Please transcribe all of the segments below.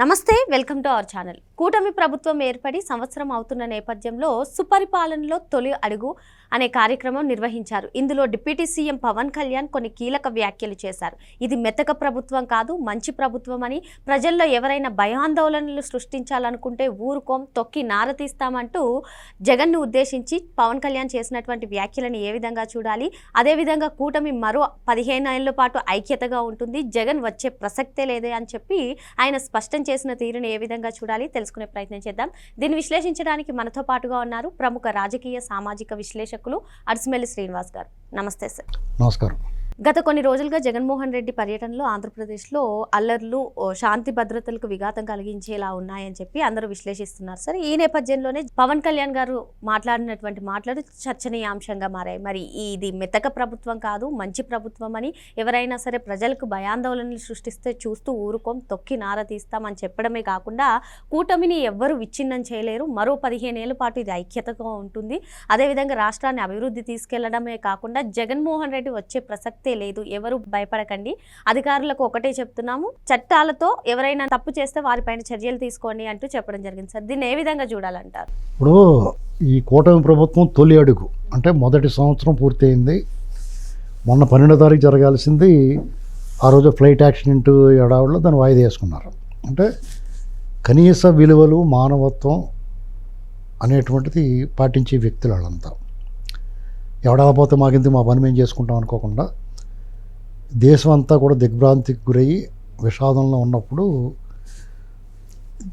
నమస్తే welcome to our channel. కూటమి ప్రభుత్వం ఏర్పడి సంవత్సరం అవుతున్న నేపథ్యంలో సుపరిపాలనలో తొలి అడుగు అనే కార్యక్రమం నిర్వహించారు. ఇందులో డిప్యూటీ సీఎం పవన్ కళ్యాణ్ కొన్ని కీలక వ్యాఖ్యలు చేశారు. ఇది మెతక ప్రభుత్వం కాదు మంచి ప్రభుత్వం అని ప్రజల్లో ఎవరైనా భయాందోళనలు సృష్టించాలనుకుంటే ఊరుకోం తొక్కి నారతీస్తామంటూ జగన్ను ఉద్దేశించి పవన్ కళ్యాణ్ చేసినటువంటి వ్యాఖ్యలను ఏ విధంగా చూడాలి? అదేవిధంగా కూటమి మరో పదిహేను ఏళ్ళ పాటు ఐక్యతగా ఉంటుంది. జగన్ వచ్చే ప్రసక్తే లేదే అని చెప్పి ఆయన స్పష్టం చేసిన తీరును ఏ విధంగా చూడాలి తెలుసుకునే ప్రయత్నం చేద్దాం. దీన్ని విశ్లేషించడానికి మనతో పాటుగా ఉన్నారు ప్రముఖ రాజకీయ సామాజిక విశ్లేషకులు అర్సిమెల్లి శ్రీనివాస్ గారు. నమస్తే సార్. నమస్కారం. గత కొన్ని రోజులుగా జగన్మోహన్ రెడ్డి పర్యటనలో ఆంధ్రప్రదేశ్లో అల్లర్లు శాంతి భద్రతలకు విఘాతం కలిగించేలా ఉన్నాయని చెప్పి అందరూ విశ్లేషిస్తున్నారు. సార్ ఈ నేపథ్యంలోనే పవన్ కళ్యాణ్ గారు మాట్లాడినటువంటి మాటలు చర్చనీయాంశంగా మారాయి. మరి ఇది మెతక ప్రభుత్వం కాదు మంచి ప్రభుత్వం అని ఎవరైనా సరే ప్రజలకు భయాందోళనలు సృష్టిస్తే చూస్తూ ఊరుకోం తొక్కి నార తీస్తామని చెప్పడమే కాకుండా కూటమిని ఎవ్వరూ విచ్ఛిన్నం చేయలేరు. మరో పదిహేనేళ్ళ పాటు ఇది ఐక్యతగా ఉంటుంది. అదేవిధంగా రాష్ట్రాన్ని అభివృద్ధి తీసుకెళ్ళడమే కాకుండా జగన్మోహన్ రెడ్డి వచ్చే ప్రసక్తి లేదు ఎవరు భయపడకండి. అధికారులకు ఒకటే చెప్తున్నాము చట్టాలతో ఎవరైనా తప్పు చేస్తే వారిపైన చర్యలు తీసుకోండి అంటూ చెప్పడం జరిగింది. సార్ దీన్ని ఏ విధంగా చూడాలంటారు? ఇప్పుడు ఈ కూటమి ప్రభుత్వం తొలి అడుగు. అంటే మొదటి సంవత్సరం పూర్తయింది. మొన్న పన్నెండో తారీఖు జరగాల్సింది ఆ రోజు ఫ్లైట్ యాక్సిడెంట్ ఎడావుల్లో దాన్ని వాయిదా వేసుకున్నారు. అంటే కనీస విలువలు మానవత్వం అనేటువంటిది పాటించే వ్యక్తులు వాళ్ళంతా. ఎవడాలపోతే మాకింది మా పని మేము చేసుకుంటాం అనుకోకుండా దేశం అంతా కూడా దిగ్భ్రాంతికి గురయ్యి విషాదంలో ఉన్నప్పుడు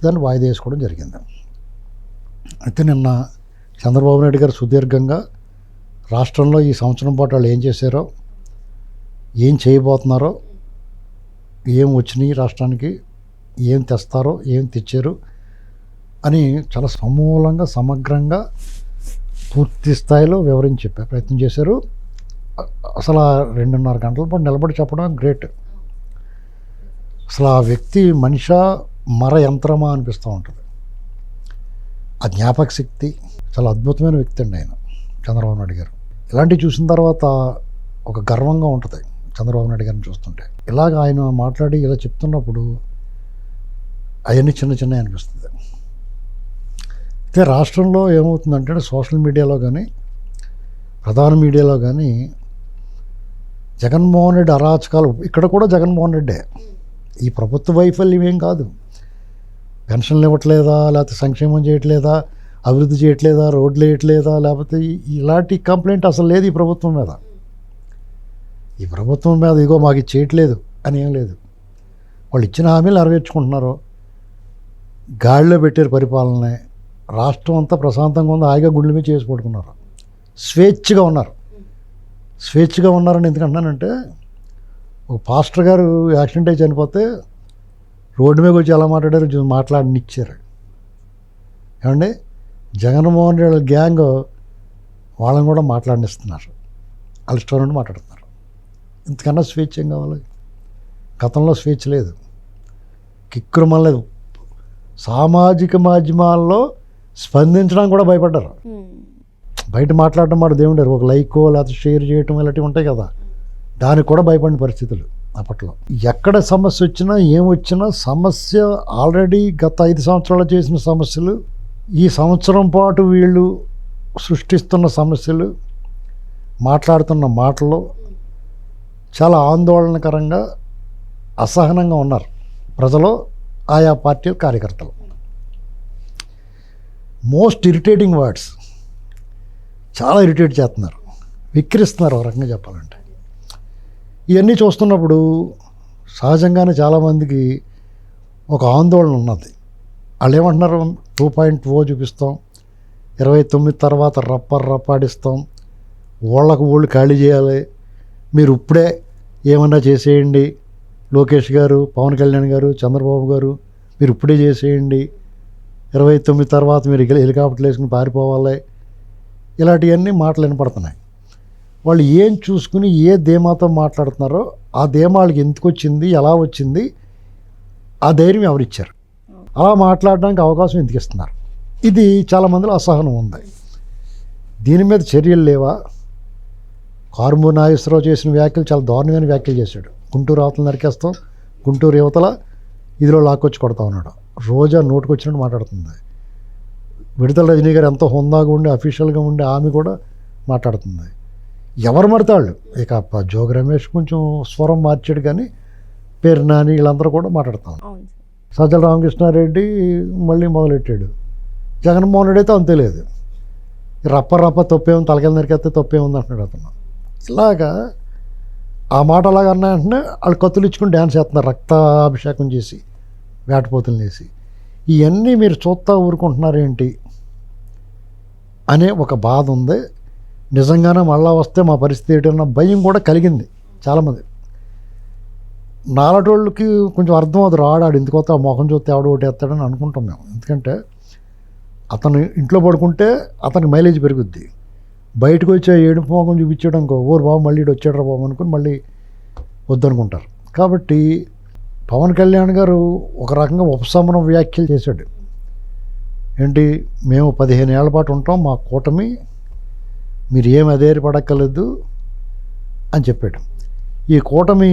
దాన్ని వాయిదా వేసుకోవడం జరిగింది. అయితే నిన్న చంద్రబాబు నాయుడు గారు సుదీర్ఘంగా రాష్ట్రంలో ఈ సంవత్సరం పాటు వాళ్ళు ఏం చేశారో ఏం చేయబోతున్నారో ఏం వచ్చినాయి రాష్ట్రానికి ఏం తెస్తారో ఏం తెచ్చారు అని చాలా సమూలంగా సమగ్రంగా పూర్తి స్థాయిలో వివరించి చెప్పే ప్రయత్నం చేశారు. అసలు ఆ రెండున్నర గంటల పాటు నిలబడి చెప్పడం గ్రేట్ అసలు ఆ వ్యక్తి మనిషా మర యంత్రమా అనిపిస్తూ ఉంటుంది. ఆ జ్ఞాపక శక్తి చాలా అద్భుతమైన వ్యక్తి అండి ఆయన చంద్రబాబు నాయుడు గారు. ఇలాంటివి చూసిన తర్వాత ఒక గర్వంగా ఉంటుంది చంద్రబాబు నాయుడు గారిని చూస్తుంటే. ఇలాగ ఆయన మాట్లాడి ఇలా చెప్తున్నప్పుడు అవన్నీ చిన్న చిన్న అనిపిస్తుంది. అయితే రాష్ట్రంలో ఏమవుతుందంటే సోషల్ మీడియాలో కానీ ప్రధాన మీడియాలో కానీ జగన్మోహన్ రెడ్డి అరాచకాలు. ఇక్కడ కూడా జగన్మోహన్ రెడ్డే. ఈ ప్రభుత్వ వైఫల్యం ఏం కాదు. పెన్షన్లు ఇవ్వట్లేదా? లేకపోతే సంక్షేమం చేయట్లేదా? అభివృద్ధి చేయట్లేదా? రోడ్లు వేయట్లేదా? లేకపోతే ఇలాంటి కంప్లైంట్ అసలు లేదు ఈ ప్రభుత్వం మీద. ఈ ప్రభుత్వం మీద ఇగో మాకు ఇది చేయట్లేదు అని ఏం లేదు. వాళ్ళు ఇచ్చిన హామీలు నెరవేర్చుకుంటున్నారు. గాడిలో పెట్టారు పరిపాలన రాష్ట్రం అంతా ప్రశాంతంగా ఉంది. హాయిగా గుండెల మీద చేసి పడుకున్నారు. స్వేచ్ఛగా ఉన్నారు. స్వేచ్ఛగా ఉన్నారని ఎందుకంటున్నానంటే ఒక పాస్టర్ గారు యాక్సిడెంట్ అయి చనిపోతే రోడ్డు మీద వచ్చి ఎలా మాట్లాడారు చూ- మాట్లాడనిచ్చారు. ఏమండి? జగన్మోహన్ రెడ్డి వాళ్ళ గ్యాంగ్ వాళ్ళని కూడా మాట్లాడనిస్తున్నారు. వాళ్ళ స్టోర్ నుండి మాట్లాడుతున్నారు. ఇంతకన్నా స్వేచ్ఛ ఏం కావాలి? గతంలో స్వేచ్ఛ లేదు. కిక్కురు లేదు. సామాజిక మాధ్యమాల్లో స్పందించడానికి కూడా భయపడ్డారు. బయట మాట్లాడటం మాట దేవుడారు ఒక లైకో లేకపోతే షేర్ చేయటం ఇలాంటివి ఉంటాయి కదా. దానికి కూడా భయపడిన పరిస్థితులు అప్పట్లో. ఎక్కడ సమస్య వచ్చినా ఏం వచ్చినా సమస్య ఆల్రెడీ గత ఐదు సంవత్సరాలు చేసిన సమస్యలు ఈ సంవత్సరం పాటు వీళ్ళు సృష్టిస్తున్న సమస్యలు మాట్లాడుతున్న మాటలు చాలా ఆందోళనకరంగా అసహనంగా ఉన్నారు ప్రజలు ఆయా పార్టీల కార్యకర్తలు. మోస్ట్ ఇరిటేటింగ్ వర్డ్స్ చాలా ఇరిటేట్ చేస్తున్నారు. విక్రిస్తున్నారు ఒక రకంగా చెప్పాలంటే. ఇవన్నీ చూస్తున్నప్పుడు సహజంగానే చాలామందికి ఒక ఆందోళన ఉన్నది. వాళ్ళు ఏమంటున్నారు టూ పాయింట్ ఓ చూపిస్తాం. ఇరవై తొమ్మిది తర్వాత రప్ప రప్పాడిస్తాం ఓళ్ళకు ఓళ్ళు ఖాళీ చేయాలి. మీరు ఇప్పుడే ఏమన్నా చేసేయండి. లోకేష్ గారు పవన్ కళ్యాణ్ గారు చంద్రబాబు గారు మీరు ఇప్పుడే చేసేయండి. ఇరవై తొమ్మిది తర్వాత మీరు హెలికాప్టర్లు వేసుకుని పారిపోవాలి. ఇలాంటివన్నీ మాటలు వినపడుతున్నాయి. వాళ్ళు ఏం చూసుకుని ఏ ధీమాతో మాట్లాడుతున్నారో ఆ ధీమా వాళ్ళకి ఎందుకు వచ్చింది ఎలా వచ్చింది ఆ ధైర్యం ఎవరిచ్చారు? అలా మాట్లాడడానికి అవకాశం ఎందుకు ఇస్తున్నారు? ఇది చాలామందిలో అసహనం ఉంది. దీని మీద చర్యలు లేవా? కారుమూరి నాగేశ్వరరావు చేసిన వ్యాఖ్యలు చాలా దారుణమైన వ్యాఖ్యలు చేశాడు. గుంటూరు అవతల నరికేస్తాం గుంటూరు యువతల ఇదిలో లాక్కొచ్చి కొడతా ఉన్నాడు. రోజా నోటుకొచ్చినట్టు మాట్లాడుతుంది. విడతల రజనీ గారు ఎంతో హుందాగా ఉండి అఫీషియల్గా ఉండి ఆమె కూడా మాట్లాడుతుంది. ఎవరు మడతాళ్ళు ఇక జోగ రమేష్ కొంచెం స్వరం మార్చాడు కానీ పేరు నాని వీళ్ళందరూ కూడా మాట్లాడుతాం. సజ్జల రామకృష్ణారెడ్డి మళ్ళీ మొదలెట్టాడు. జగన్మోహన్ రెడ్డి అయితే అంతే లేదు. రప్ప రప్ప తప్పేముంది తలకెళ్ళ నరికెత్తే తప్పేముంది అంటున్నాడు అతను. ఇలాగా ఆ మాట అలాగ అన్నా వెంటనే వాళ్ళు కత్తులు ఇచ్చుకుని డ్యాన్స్ చేస్తున్నారు రక్తాభిషేకం చేసి వేటపోతులు వేసి ఇవన్నీ మీరు చూస్తా ఊరుకుంటున్నారేంటి? అనే ఒక బాధ ఉంది. నిజంగానే మళ్ళా వస్తే మా పరిస్థితి ఏంటన్న భయం కూడా కలిగింది చాలామంది. నాలటోళ్ళకి కొంచెం అర్థం అది రాడాడు ఎందుకు ఆ మొహం చూస్తే ఆవిడ ఒకటి ఎత్తాడని అనుకుంటాం మేము. ఎందుకంటే అతను ఇంట్లో పడుకుంటే అతనికి మైలేజ్ పెరుగుద్ది. బయటకు వచ్చే ఏడుపు మొఖం చూపించడం ఊరు బాబు మళ్ళీ ఈడు వచ్చాడు బాబు అనుకుని మళ్ళీ వద్దనుకుంటారు. కాబట్టి పవన్ కళ్యాణ్ గారు ఒక రకంగా ఉపశమనం వ్యాఖ్యలు చేశాడు. ఏంటి మేము పదిహేను ఏళ్ళ పాటు ఉంటాం మా కూటమి మీరు ఏమి అదేరి పడక్కర్లేదు అని చెప్పాడు. ఈ కూటమి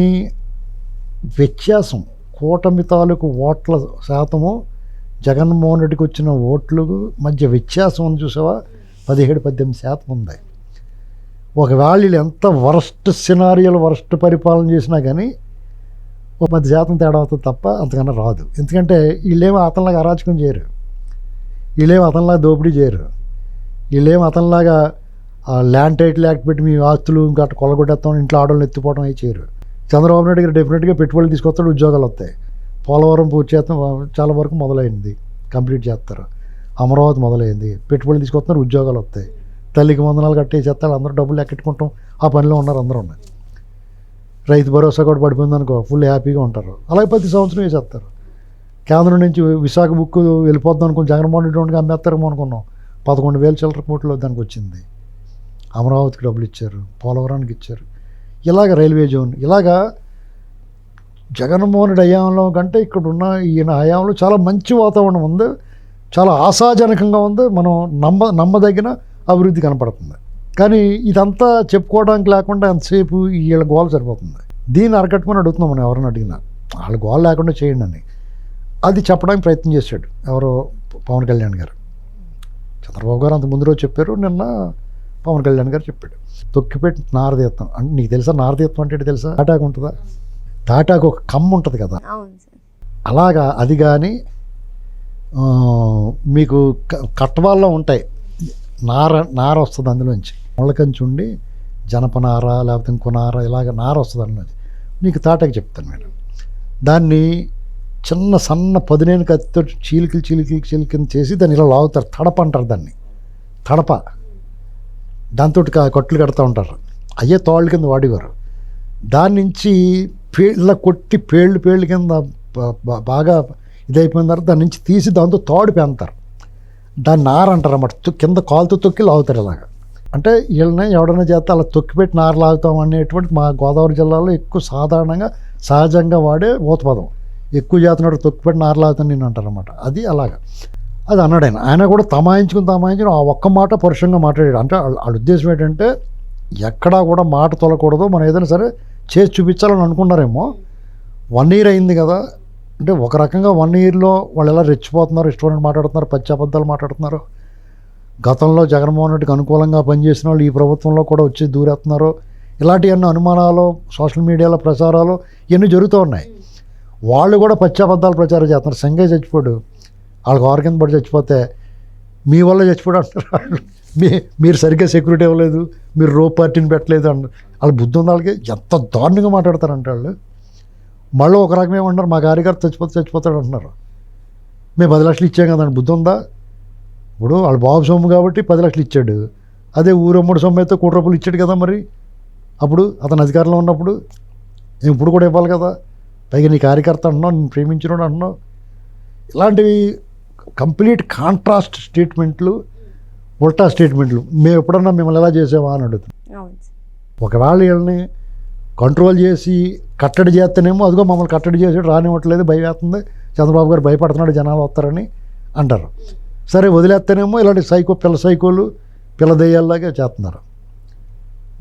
వ్యత్యాసం కూటమి తాలూకు ఓట్ల శాతము జగన్మోహన్ రెడ్డికి వచ్చిన ఓట్లు మధ్య వ్యత్యాసం ఉంది చూసావా? పదిహేడు పద్దెనిమిది శాతం ఉంది. ఒకవేళ వీళ్ళు ఎంత వరస్ట్ సినారియోలు వరస్ట్ పరిపాలన చేసినా కానీ ఒక పది శాతం తేడా అవుతుంది తప్ప అంతకన్నా రాదు. ఎందుకంటే వీళ్ళేమో అతనిలాగా అరాచకం చేయరు. వీళ్ళేం అతనిలా దోపిడీ చేయరు. వీళ్ళేం అతనిలాగా ల్యాండ్ టైటిల్ యాక్ట్ పెట్టి మీ ఆస్తులు ఇంకా కొలగొట్టేస్తాం ఇంట్లో ఆడవాళ్ళు ఎత్తిపోవడం అవి చేయరు. చంద్రబాబు నాయుడు గారు డెఫినెట్గా పెట్టుబడులు తీసుకొస్తాడు ఉద్యోగాలు వస్తాయి. పోలవరం పూర్తి చేస్తాం చాలా వరకు మొదలైంది కంప్లీట్ చేస్తారు. అమరావతి మొదలైంది పెట్టుబడులు తీసుకొస్తున్నారు ఉద్యోగాలు వస్తాయి. తల్లికి వందనాలు కట్టేసేస్తారు అందరూ డబ్బులు ఎక్కట్టుకుంటాం ఆ పనిలో ఉన్నారు అందరూ ఉన్నాయి రైతు భరోసా కూడా పడిపోయింది అనుకో ఫుల్ హ్యాపీగా ఉంటారు. అలాగే ప్రతి సంవత్సరం వేసేస్తారు. కేంద్రం నుంచి విశాఖ బుక్ వెళ్ళిపోద్దాం అనుకుని జగన్మోహన్ రెడ్డి ఉండగా అమ్మేస్తారేమో అనుకున్నాం. పదకొండు వేల చిల్లర కోట్లు దానికి వచ్చింది. అమరావతికి డబ్బులు ఇచ్చారు. పోలవరానికి ఇచ్చారు. ఇలాగ రైల్వే జోన్ ఇలాగా జగన్మోహన్ రెడ్డి హయాంలో కంటే ఇక్కడ ఉన్న ఈయన హయాంలో చాలా మంచి వాతావరణం ఉంది. చాలా ఆశాజనకంగా ఉంది. మనం నమ్మ నమ్మదగిన అభివృద్ధి కనపడుతుంది. కానీ ఇదంతా చెప్పుకోవడానికి లేకుండా ఎంతసేపు వీళ్ళ గోల సరిపోతుంది. దీన్ని అరకట్టుకుని అడుగుతున్నాం మనం ఎవరిని అడిగినా. వాళ్ళ గోల లేకుండా చేయండి అని. అది చెప్పడానికి ప్రయత్నం చేశాడు. ఎవరో పవన్ కళ్యాణ్ గారు. చంద్రబాబు గారు అంత ముందు రోజు చెప్పారు. నిన్న పవన్ కళ్యాణ్ గారు చెప్పాడు. తొక్కిపెట్టి నారదీత్తం అంటే నీకు తెలుసా నారదీత్తం అంటే తెలుసా? తాటాకు ఉంటుందా? తాటాకు ఒక కమ్మ ఉంటుంది కదా. అలాగా అది కానీ మీకు క- కట్టవాల్లో ఉంటాయి. నార నార వస్తుంది అందులోంచి. ముళ్ళకంచి ఉండి జనపనార లేకపోతే ఇంకో నార ఇలాగ నార వస్తుంది అందులోంచి. నీకు తాటాకి చెప్తాను నేను. దాన్ని చిన్న సన్న పదునేను కత్తితో చీలికలు చీలికలు చీలికలు చేసి దాన్ని ఇలా లాగుతారు. తడప అంటారు దాన్ని. తడప. దాంతో కట్లు కడతా ఉంటారు. అయ్యే తోళ్ళ కింద వాడేవారు. దాని నుంచి పేళ్ళ కొట్టి పేళ్ళు పేళ్ళు కింద బాగా ఇదైపోయిన తర్వాత దాని నుంచి తీసి దాంతో తోడు పెంతారు. దాన్ని నార అంటారు అన్నమాట. తొ- కింద కాలుతో తొక్కి లాగుతారు ఇలాగ. అంటే వీళ్ళని ఎవడైనా చేస్తే అలా తొక్కిపెట్టి నార లాగుతాం అనేటువంటి మా గోదావరి జిల్లాలో ఎక్కువ సాధారణంగా సహజంగా వాడే ఊతపదం. ఎక్కువ చేతనాడు తొక్కిపెట్టి నార లాగుతాను నేను అంటారనమాట అది అలాగా. అది అన్నాడు ఆయన. ఆయన కూడా తమాయించుకుని తమాయించుకుని ఆ ఒక్క మాట పరుషంగా మాట్లాడాడు. అంటే వాళ్ళ ఉద్దేశం ఏంటంటే ఎక్కడా కూడా మాట తొలకూడదు. మనం ఏదైనా సరే చేసి చూపించాలని అనుకున్నారేమో. వన్ ఇయర్ అయింది కదా. అంటే ఒక రకంగా వన్ ఇయర్లో వాళ్ళు ఎలా రెచ్చిపోతున్నారు ఇష్టమైన మాట్లాడుతున్నారు పచ్చి అబద్ధాలు మాట్లాడుతున్నారు. గతంలో జగన్మోహన్ రెడ్డికి అనుకూలంగా పనిచేసిన వాళ్ళు ఈ ప్రభుత్వంలో కూడా వచ్చి దూరేస్తున్నారు. ఇలాంటివన్నీ అనుమానాలు సోషల్ మీడియాలో ప్రచారాలు ఇవన్నీ జరుగుతూ ఉన్నాయి. వాళ్ళు కూడా పచ్చాబద్ధాలు ప్రచారం చేస్తున్నారు. సంగయ్య చచ్చిపోడు. వాళ్ళకి ఆర్గన్ కింద పడి చచ్చిపోతే మీ వల్ల చచ్చిపోడు అంటారు వాళ్ళు. మీ మీరు సరిగ్గా సెక్యూరిటీ ఇవ్వలేదు మీరు రో పార్టీని పెట్టలేదు అంటారు వాళ్ళ బుద్ధి ఉంది వాళ్ళకి. ఎంత దారుణంగా మాట్లాడతారంట వాళ్ళు. మళ్ళీ ఒక రకం ఏమంటారు మా గారిగారు చచ్చిపోతే చచ్చిపోతాడు అంటున్నారు. మేము పది లక్షలు ఇచ్చాం కదండి బుద్ధి ఉందా? ఇప్పుడు వాళ్ళ బాబు సొమ్ము కాబట్టి పది లక్షలు ఇచ్చాడు. అదే ఊరమ్మడి సొమ్ము అయితే కోటి రూపాయలు ఇచ్చాడు కదా మరి. అప్పుడు అతను అధికారంలో ఉన్నప్పుడు. ఇప్పుడు కూడా ఇవ్వాలి కదా. పైగా నీ కార్యకర్త అంటున్నావు నేను ప్రేమించినోడు అంటున్నావు. ఇలాంటివి కంప్లీట్ కాంట్రాస్ట్ స్టేట్మెంట్లు ఉల్టా స్టేట్మెంట్లు. మేము ఎప్పుడన్నా మిమ్మల్ని ఎలా చేసావా అని అడుగుతాం అవును సార్. ఒకవేళ వీళ్ళని కంట్రోల్ చేసి కట్టడి చేస్తేనేమో అదిగో మమ్మల్ని కట్టడి చేసాడు రానివ్వట్లేదు భయం వేస్తుంది చంద్రబాబు గారు భయపడుతున్నాడు జనాలు వస్తారని అంటారు. సరే వదిలేస్తేనేమో ఇలాంటి సైకో పిల్ల సైకోలు పిల్ల దెయ్యాల్లాగా చేస్తున్నారు.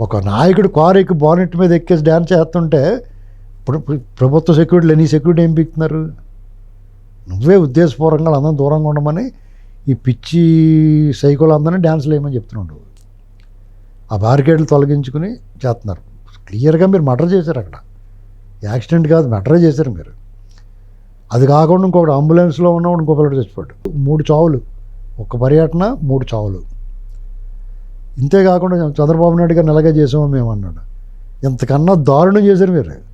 ఒక నాయకుడు కారు ఎక్కి బానెట్ మీద ఎక్కేసి డ్యాన్స్ చేస్తుంటే ప్రభుత్వ సెక్యూరిటీలు లేని సెక్యూరిటీ ఏం పీకుతున్నారు? నువ్వే ఉద్దేశపూర్వకంగా అందరం దూరంగా ఉండమని ఈ పిచ్చి సైకోలు అందరినీ డ్యాన్స్లు వేయమని చెప్తున్నాడు. ఆ బారికేడ్లు తొలగించుకుని చేస్తున్నారు. క్లియర్గా మీరు మర్డర్ చేశారు అక్కడ. యాక్సిడెంట్ కాదు మర్డర్ చేశారు మీరు. అది కాకుండా ఇంకొకటి అంబులెన్స్లో ఉన్నవాడు ఇంకో పిల్లడు చచ్చిపోయాడు. మూడు చావులు. ఒక్క పర్యటన మూడు చావులు. ఇంతే కాకుండా చంద్రబాబు నాయుడు గారు నెలగా చేసామో మేము అన్నాడు. ఇంతకన్నా దారుణం చేశారు మీరు.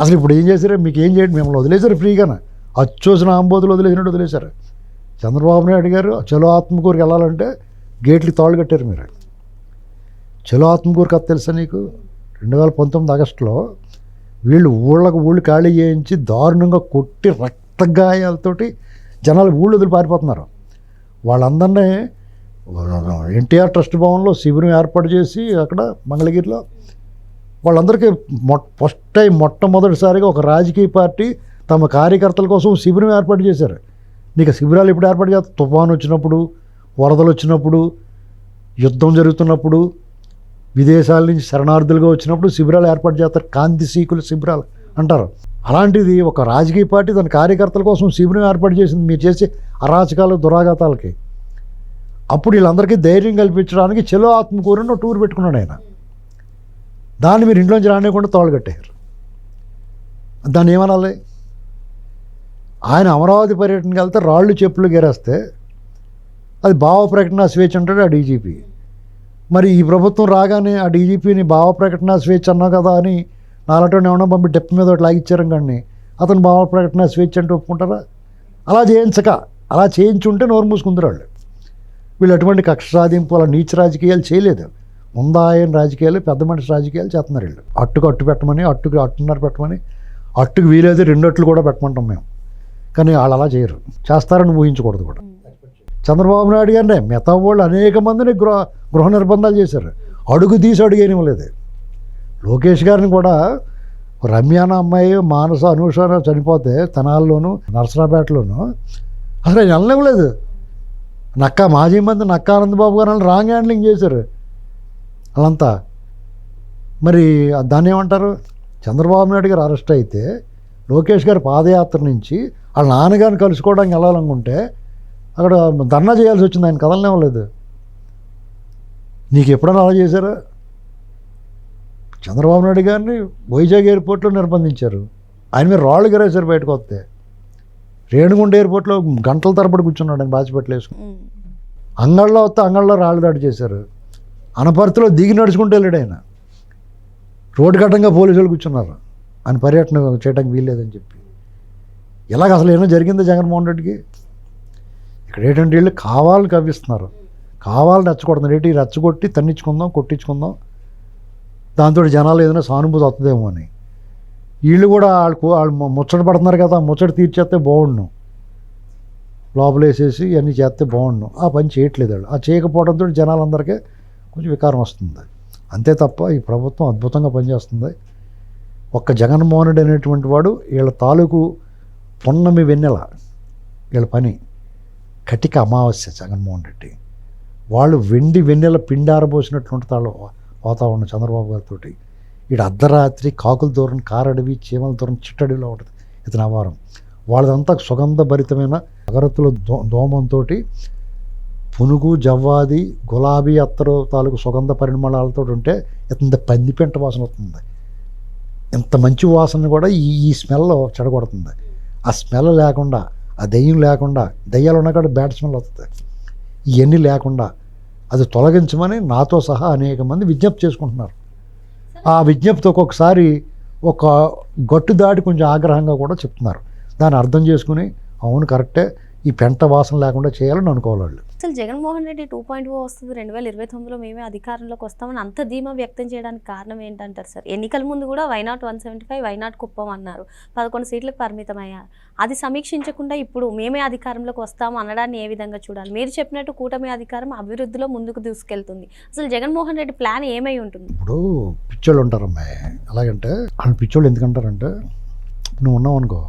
అసలు ఇప్పుడు ఏం చేశారు? మీకు ఏం చేయండి? మిమ్మల్ని వదిలేశారు ఫ్రీగానే. అచ్చోసిన ఆంబోతులు వదిలేసినట్టు వదిలేశారు. చంద్రబాబు నాయుడు గారు చలో ఆత్మకూరుకి వెళ్ళాలంటే గేట్లు తాళ్ళు కట్టారు మీరు. చలో ఆత్మకూరు కథ తెలుసా నీకు? రెండు వేల పంతొమ్మిది ఆగస్టులో వీళ్ళు ఊళ్ళకు ఊళ్ళు ఖాళీ చేయించి దారుణంగా కొట్టి రక్తగాయాలతోటి జనాలు ఊళ్ళు వదిలి పారిపోతున్నారు. వాళ్ళందరినీ ఎన్టీఆర్ ట్రస్ట్ భవన్లో శిబిరం ఏర్పాటు చేసి అక్కడ మంగళగిరిలో వాళ్ళందరికీ మొ ఫస్ట్ టైం మొట్టమొదటిసారిగా ఒక రాజకీయ పార్టీ తమ కార్యకర్తల కోసం శిబిరం ఏర్పాటు చేశారు. నీకు శిబిరాలు ఎప్పుడు ఏర్పాటు చేస్తారు? తుఫాను వచ్చినప్పుడు వరదలు వచ్చినప్పుడు యుద్ధం జరుగుతున్నప్పుడు విదేశాల నుంచి శరణార్థులుగా వచ్చినప్పుడు శిబిరాలు ఏర్పాటు చేస్తారు. కాంతి సీకులు శిబిరాలు అంటారు. అలాంటిది ఒక రాజకీయ పార్టీ తన కార్యకర్తల కోసం శిబిరం ఏర్పాటు చేసింది. మీరు చేసే అరాచకాలు దురాఘాతాలకి. అప్పుడు వీళ్ళందరికీ ధైర్యం కల్పించడానికి చెలో ఆత్మకూరును టూర్ పెట్టుకున్నాడు ఆయన. దాన్ని మీరు ఇంట్లోంచి రానివ్వకుండా తోలు కట్టారు దాన్ని ఏమనాలి? ఆయన అమరావతి పర్యటనకి వెళ్తే రాళ్ళు చెప్పులు గెరేస్తే అది భావ ప్రకటన స్వేచ్ఛ అంటాడు ఆ డీజీపీ. మరి ఈ ప్రభుత్వం రాగానే ఆ డీజీపీని భావ ప్రకటన స్వేచ్ఛ అన్నావు కదా అని నాలటో ఏమన్నా పంపి డెప్ మీద ఒకటి లాగిచ్చారు కానీ అతను భావ ప్రకటన స్వేచ్ఛ అంటే ఒప్పుకుంటారా? అలా చేయించక అలా చేయించుంటే నోరు మూసుకుందరు వాళ్ళు వీళ్ళు అటువంటి కక్ష సాధింపు అలా నీచ రాజకీయాలు చేయలేదు. ఉందా ఆయన రాజకీయాలు పెద్ద మనిషి రాజకీయాలు చేస్తున్నారు వీళ్ళు. అట్టుకు అట్టు పెట్టమని అట్టుకు అట్టున్నర పెట్టమని అట్టుకు వీలైతే రెండు అట్లు కూడా పెట్టమంటాం మేము. కానీ వాళ్ళు అలా చేయరు. చేస్తారని ఊహించకూడదు కూడా. చంద్రబాబు నాయుడు గారినే మిగతా వాళ్ళు అనేక మందిని గృహ గృహ నిర్బంధాలు చేశారు. అడుగు తీసి అడుగేనివ్వలేదు లోకేష్ గారిని కూడా రమ్యాన అమ్మాయి మానస అనూష చనిపోతే తెనాల్లోను నరసరాపేటలోను అసలు ఆయన వెళ్ళనివ్వలేదు. నక్క మాజీ మంది నక్క ఆనందబాబు గారు రాంగ్ హ్యాండ్లింగ్ చేశారు. వాళ్ళంతా మరి దాన్ని ఏమంటారు? చంద్రబాబు నాయుడు గారు అరెస్ట్ అయితే లోకేష్ గారి పాదయాత్ర నుంచి వాళ్ళ నాన్నగారిని కలుసుకోవడానికి వెళ్ళాలనుకుంటే అక్కడ ధర్నా చేయాల్సి వచ్చింది. ఆయన కదలనివ్వలేదు నీకు ఎప్పుడైనా అలా చేశారా? చంద్రబాబు నాయుడు గారిని వైజాగ్ ఎయిర్పోర్ట్లో నిర్బంధించారు. ఆయన మీద రాళ్ళు గరేశారు బయటకు వస్తే. రేణుగుండ ఎయిర్పోర్ట్లో గంటల తరబడి కూర్చున్నాడు ఆయన బాచిపెట్టలు వేసుకుని ఉమ్. అంగళ్ళలో వస్తే అంగళ్ళలో రాళ్ళు దాడి చేశారు. అనపర్తిలో దిగి నడుచుకుంటూ వెళ్ళాడు ఆయన. రోడ్డు కట్టంగా పోలీసులు కూర్చున్నారు. ఆయన పర్యటన చేయడానికి వీల్లేదని చెప్పి. ఇలాగ అసలు ఏమైనా జరిగిందా జగన్మోహన్ రెడ్డికి? ఇక్కడ ఏంటంటే వీళ్ళు కావాలని కవ్విస్తున్నారు. కావాలని రెచ్చగొడుతున్నారు. ఏంటి? రెచ్చగొట్టి తన్నించుకుందాం కొట్టించుకుందాం. దాంతో జనాలు ఏదైనా సానుభూతి వస్తుందేమో అని. వీళ్ళు కూడా వాళ్ళు వాళ్ళు ముచ్చట పడుతున్నారు కదా ముచ్చట తీర్చేస్తే బాగుండు. లోపల వేసేసి ఇవన్నీ చేస్తే బాగుండు. ఆ పని చేయట్లేదు వాళ్ళు. ఆ చేయకపోవడంతో జనాలందరికీ కొంచెం వికారం వస్తుంది. అంతే తప్ప ఈ ప్రభుత్వం అద్భుతంగా పనిచేస్తుంది. ఒక్క జగన్మోహన్ రెడ్డి అనేటువంటి వాడు వీళ్ళ తాలూకు పున్నమి వెన్నెల వీళ్ళ పని కటిక అమావాస్య జగన్మోహన్ రెడ్డి. వాళ్ళు వెండి వెన్నెల పిండారబోసినటువంటి తాళ్ళు వాతావరణం చంద్రబాబు గారితో ఇటు అర్ధరాత్రి కాకుల దూరం కారడవి చీమల దూరం చిట్టడిలో ఉంటుంది. ఇతని అవారం వాళ్ళదంతా సుగంధభరితమైన అగరత్తుల దో దోమంతో పునుగు జవ్వాది గులాబీ అత్తరు తాలూకు సుగంధ పరిమళాలతో ఉంటే ఇంత పందిపెంట వాసన వస్తుంది. ఇంత మంచి వాసన కూడా ఈ ఈ స్మెల్ చెడగొడుతుంది. ఆ స్మెల్ లేకుండా ఆ దెయ్యం లేకుండా దెయ్యాలు ఉన్న కాడ బ్యాడ్ స్మెల్ వస్తుంది. ఇవన్నీ లేకుండా అది తొలగించమని నాతో సహా అనేక మంది విజ్ఞప్తి చేసుకుంటున్నారు. ఆ విజ్ఞప్తి ఒక్కొక్కసారి ఒక గట్టు దాటి కొంచెం ఆగ్రహంగా కూడా చెప్తున్నారు. దాన్ని అర్థం చేసుకుని అవును కరెక్టే ఈ పెంట వాసన లేకుండా చేయాలని అనుకోవాలి వాళ్ళు అసలు Jaganmohan Reddy two point O వస్తుంది రెండు వేల ఇరవై తొమ్మిదిలో మేమే అధికారంలోకి వస్తామని అంత ధీమా వ్యక్తం చేయడానికి కారణం ఏంటంటారు సార్? ఎన్నికల ముందు కూడా why not one seventy five why not Kuppam అన్నారు. పదకొండు సీట్లకు పరిమితం అయ్యారు అది సమీక్షించకుండా ఇప్పుడు మేమే అధికారంలోకి వస్తాము అనడాన్ని ఏ విధంగా చూడాలి? మీరు చెప్పినట్టు కూటమి అధికారం అభివృద్ధిలో ముందుకు దూసుకెళ్తుంది. అసలు జగన్మోహన్ రెడ్డి ప్లాన్ ఏమై ఉంటుంది? ఇప్పుడు పిచ్చోళ్ళు ఉంటారు అమ్మాయి ఎలాగంటే వాళ్ళు పిచ్చోళ్ళు ఎందుకంటారంటే నువ్వు ఉన్నావు అనుకో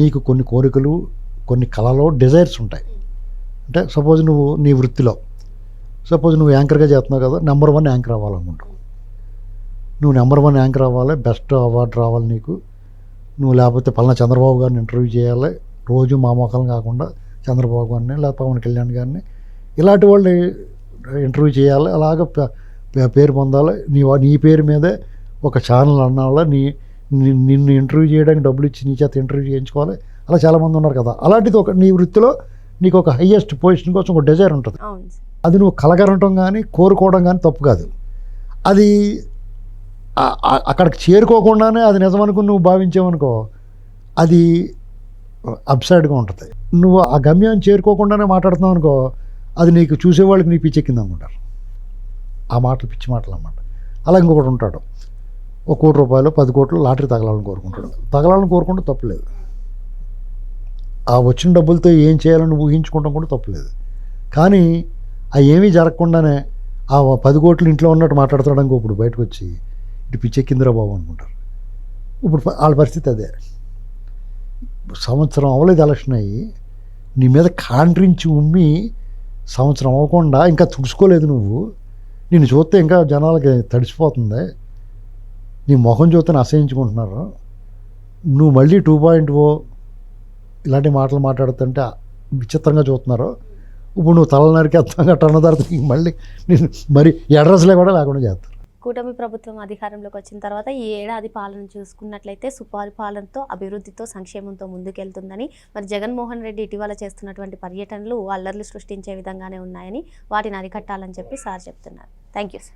నీకు కొన్ని కోరికలు కొన్ని కళలో డిజైర్స్ ఉంటాయి. అంటే సపోజ్ నువ్వు నీ వృత్తిలో సపోజ్ నువ్వు యాంకర్గా చేస్తున్నావు కదా నెంబర్ వన్ యాంకర్ అవ్వాలనుకుంటావు నువ్వు నెంబర్ వన్ యాంకర్ అవ్వాలి బెస్ట్ అవార్డు రావాలి నీకు. నువ్వు లేకపోతే పలానా చంద్రబాబు గారిని ఇంటర్వ్యూ చేయాలి. రోజు మా మొక్కలు కాకుండా చంద్రబాబు గారిని లేకపోతే పవన్ కళ్యాణ్ గారిని. ఇలాంటి వాళ్ళు ఇంటర్వ్యూ చేయాలి. అలాగ పే- పేరు పొందాలి. నీ నీ పేరు మీదే ఒక ఛానల్ అన్నాళ్ళ నీ నిన్ను ఇంటర్వ్యూ చేయడానికి డబ్బులు ఇచ్చి నీ చేత ఇంటర్వ్యూ చేయించుకోవాలి. అలా చాలామంది ఉన్నారు కదా. అలాంటిది ఒక నీ వృత్తిలో నీకు ఒక హయ్యెస్ట్ పొజిషన్ కోసం ఒక డిజైర్ ఉంటుంది. అది నువ్వు కలగనటం కానీ కోరుకోవడం కానీ తప్పు కాదు. అది అక్కడికి చేరుకోకుండానే అది నిజమనుకుని నువ్వు భావించావనుకో అది అప్సైడ్గా ఉంటుంది. నువ్వు ఆ గమ్యాన్ని చేరుకోకుండానే మాట్లాడుతున్నావు అనుకో అది నీకు చూసేవాళ్ళకి నీ పిచ్చెక్కింది అనుకుంటారు. ఆ మాటలు పిచ్చి మాటలు అన్నమాట. అలా ఇంకొకటి ఉంటాడు. ఒక కోటి రూపాయలు పది కోట్లు లాటరీ తగలాలని కోరుకుంటాడు. తగలాలని కోరుకుంటే తప్పులేదు ఆ వచ్చిన డబ్బులతో ఏం చేయాలని ఊహించుకుంటాం కూడా తప్పలేదు. కానీ ఆ ఏమీ జరగకుండానే ఆ పది కోట్లు ఇంట్లో ఉన్నట్టు మాట్లాడుతాడు అనుకో ఇప్పుడు బయటకు వచ్చి ఇటు పిచ్చెక్కిందిరా బాబు అనుకుంటారు. ఇప్పుడు వాళ్ళ పరిస్థితి అదే. సంవత్సరం అవ్వలేదు ఎలక్షన్ అయ్యి నీ మీద కాండ్రించి ఉమ్మి సంవత్సరం అవ్వకుండా ఇంకా తుడుచుకోలేదు నువ్వు. నిన్ను చూస్తే ఇంకా జనాలకి తడిసిపోతుంది. నీ మొహం చూస్తే అసహించుకుంటున్నారు. నువ్వు మళ్ళీ టూ పాయింట్ ఓ ఇలాంటి మాటలు మాట్లాడుతుంటే విచిత్రంగా చూస్తున్నారు. ఇప్పుడు నువ్వు తల నరికేస్తాం గట్ట అన్న తర్వాత మళ్ళీ నేను మరి అడ్రస్లే కూడా లేకుండా చేస్తారు. కూటమి ప్రభుత్వం అధికారంలోకి వచ్చిన తర్వాత ఈ ఏడాది పాలన చూసుకున్నట్లయితే సుపరిపాలనతో అభివృద్ధితో సంక్షేమంతో ముందుకెళ్తుందని మరి జగన్మోహన్ రెడ్డి ఇటీవల చేస్తున్నటువంటి పర్యటనలు అల్లర్లు సృష్టించే విధంగానే ఉన్నాయని వాటిని అరికట్టాలని చెప్పి సార్ చెప్తున్నారు. Thank you sir.